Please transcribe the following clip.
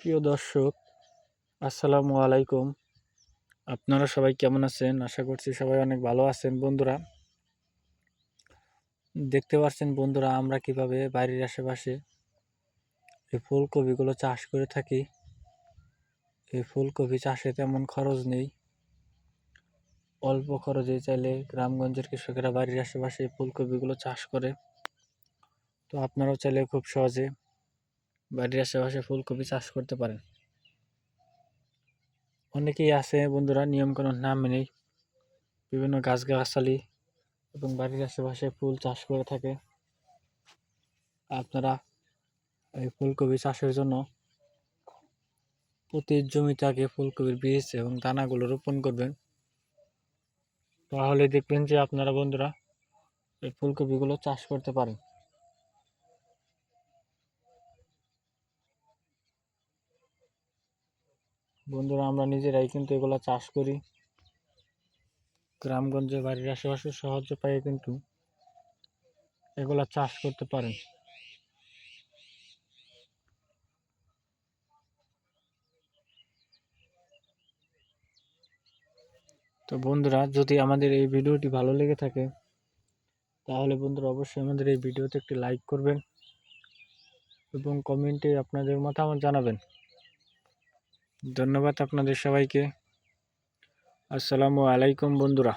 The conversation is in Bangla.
প্রিয় দর্শক, আসসালামু আলাইকুম। আপনারা সবাই কেমন আছেন? আশা করছি সবাই অনেক ভালো আছেন বন্ধুরা। দেখতে পাচ্ছেন বন্ধুরা, আমরা কীভাবে বাড়ির আশেপাশে এই ফুলকপিগুলো চাষ করে থাকি। এই ফুলকপি চাষে তেমন খরচ নেই। অল্প খরচে চাইলে গ্রামগঞ্জের কৃষকেরা বাড়ির আশেপাশে এই ফুলকপিগুলো চাষ করে। তো আপনারাও চাইলে খুব সহজে বাড়ির আশেপাশে ফুলকপি চাষ করতে পারেন। অনেকেই আছে বন্ধুরা, নিয়মকানুন না মেনেই বিভিন্ন গাছগাছালি এবং বাড়ির আশেপাশে ফুল চাষ করে থাকে। আপনারা এই ফুলকপি চাষের জন্য প্রতি জমিতে আগে ফুলকপির বীজ এবং দানাগুলো রোপণ করবেন। তাহলে দেখবেন যে আপনারা বন্ধুরা এই ফুলকপিগুলো চাষ করতে পারেন। বন্ধুরা, আমরা নিজেরাই কিন্তু এগুলো চাষ করি। গ্রামগঞ্জে বাড়ির আশেপাশে সহজ উপায়ে কিন্তু এগুলা চাষ করতে পারেন। তো বন্ধুরা, যদি আমাদের এই ভিডিওটি ভালো লেগে থাকে, তাহলে বন্ধুরা অবশ্যই আমাদের এই ভিডিওতে একটি লাইক করবেন এবং কমেন্টে আপনাদের মতামত জানাবেন। ধন্যবাদ আপনাদের সবাইকে। আসসালামু আলাইকুম বন্ধুরা।